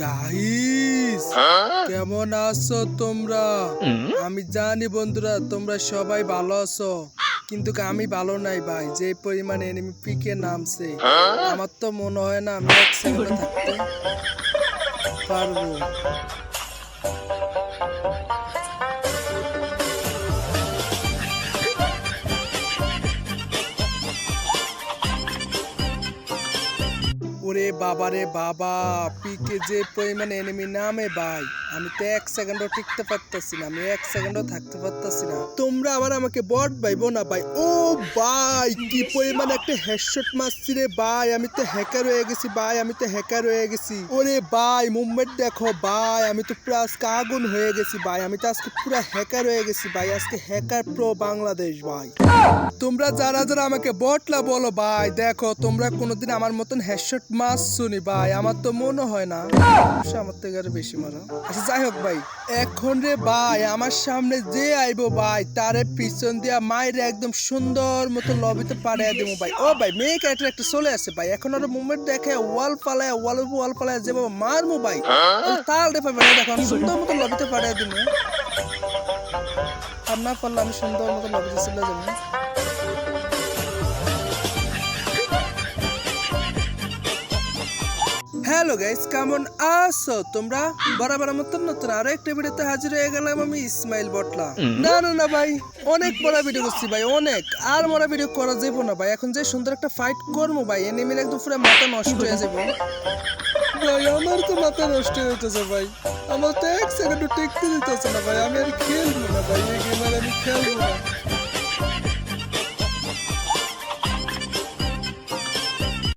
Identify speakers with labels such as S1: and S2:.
S1: Guys কেমন আছো তোমরা? আমি জানি বন্ধুরা, তোমরা সবাই ভালো আছো। কিন্তু আমি ভালো নাই ভাই, যে পরিমাণে এনিমি পিকে নামছে। আমার তো মনে হয় না আমি এক থাকতে পারব। ওরে বাবারে বাবা পিকে যে পরিমাণে এনিমি নামে ভাই। আমি তো এক সেকেন্ডও টিকতে পারতেছি না, আমি এক সেকেন্ডও থাকতে পারতেছি না। তোমরা আবার আমাকে বট ভাইবো না ভাই। ও ভাই, কি পরিমাণে একটা হেডশট মারছি রে ভাই, আমি তো হ্যাকার হয়ে গেছি ভাই, আমি তো হ্যাকার হয়ে গেছি। ওরে ভাই মুভমেন্ট দেখো ভাই, আমি তো পুরো আজকে আগুন হয়ে গেছি ভাই, আমি তো আজকে পুরো হ্যাকার হয়ে গেছি ভাই, আজকে হ্যাকার প্রো বাংলাদেশ ভাই। তোমরা যারা যারা আমাকে বটলা বলো ভাই, দেখো, তোমরা কোনোদিন আমার মতন হেডশট মাছ শুনি ভাই, আমার তো মনে হয় না। আমার থেকে আরও বেশি মারো আচ্ছা যাই হোক ভাই, এখন রে ভাই, আমার সামনে যে আইবো ভাই, তারে পিছন দিয়া মায়ের একদম সুন্দর মতো লবিতে পাড়াইয়া দেবো ভাই। ও ভাই, মেয়ে ক্যারেক্টার একটা চলে আসে ভাই। এখন আরও মুভমেন্ট দেখে ওয়াল পালায় ওয়াল ওয়াল পালায় যে বাবা মারমু ভাই তাল রে না দেখো সুন্দর মতো লবিতে পাড়াইয়া দেবো আর পারলে আমি সুন্দর মতো লবিতে চলে যাব। হ্যালো গাইস কেমন আছো? তোমরা বরাবর মতন নতুন আরও একটা ভিডিওতে হাজির হয়ে গেলাম আমি ইসমাইল বটলা। না না না ভাই অনেক বড় ভিডিও করছি ভাই অনেক। আর বড় ভিডিও করা যাব না ভাই এখন যে সুন্দর একটা ফাইট করব ভাই এনিমির একদম পুরো মাথা নষ্ট হয়ে যাবে ভাই আমার তো মাথা নষ্ট হয়ে যেতেছে ভাই আমার তো এক সেকেন্ড টেকতে দিতেছে না ভাই আমি আর খেলব